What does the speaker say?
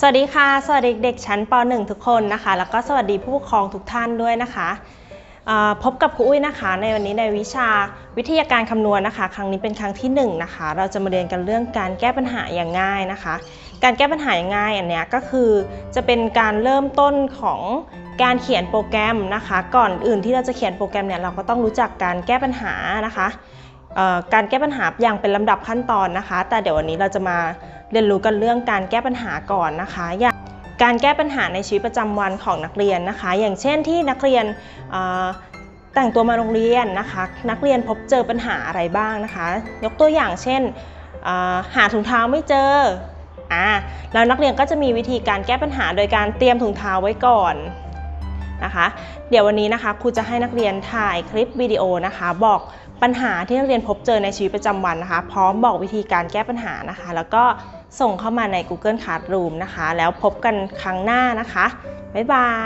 สวัสดีค่ะ สวัสดีเด็กชั้นป .1 ทุกคนนะคะ แล้วก็สวัสดีผู้ปกครองทุกท่านด้วยนะคะพบกับครูอุ้ยนะคะ ในวันนี้ในวิชาวิทยาการคำนวณนะคะ ครั้งนี้เป็นครั้งที่หนึ่งนะคะ เราจะมาเรียนกันเรื่องการแก้ปัญหาอย่างง่ายนะคะ การแก้ปัญหาอย่างง่ายอันนี้ก็คือจะเป็นการเริ่มต้นของการเขียนโปรแกรมนะคะ ก่อนอื่นที่เราจะเขียนโปรแกรมเนี่ยเราก็ต้องรู้จักการแก้ปัญหานะคะ การแก้ปัญหาอย่างเป็นลำดับขั้นตอนนะคะ แต่เดี๋ยววันนี้เราจะมาเรียนรู้กันเรื่องการแก้ปัญหาก่อนนะคะอย่างการแก้ปัญหาในชีวิตประจำวันของนักเรียนนะคะ อย่างเช่นที่นักเรียนแต่งตัวมาโรงเรียนนะคะ นักเรียนพบเจอปัญหาอะไรบ้างนะคะ ยกตัวอย่างเช่นหาถุงเท้าไม่เจออ่าแล้วนักเรียนก็จะมีวิธีการแก้ปัญหาโดยการเตรียมถุงเท้าไว้ก่อน นะคะ เดี๋ยววันนี้นะคะครูจะให้นักเรียนถ่ายคลิปวิดีโอนะคะ บอกปัญหาที่นักเรียนพบเจอในชีวิตประจำวันนะคะ พร้อมบอกวิธีการแก้ปัญหานะคะ แล้วก็ส่งเข้ามาใน Google Classroom นะคะ แล้วพบกันครั้งหน้านะคะ บ๊ายบาย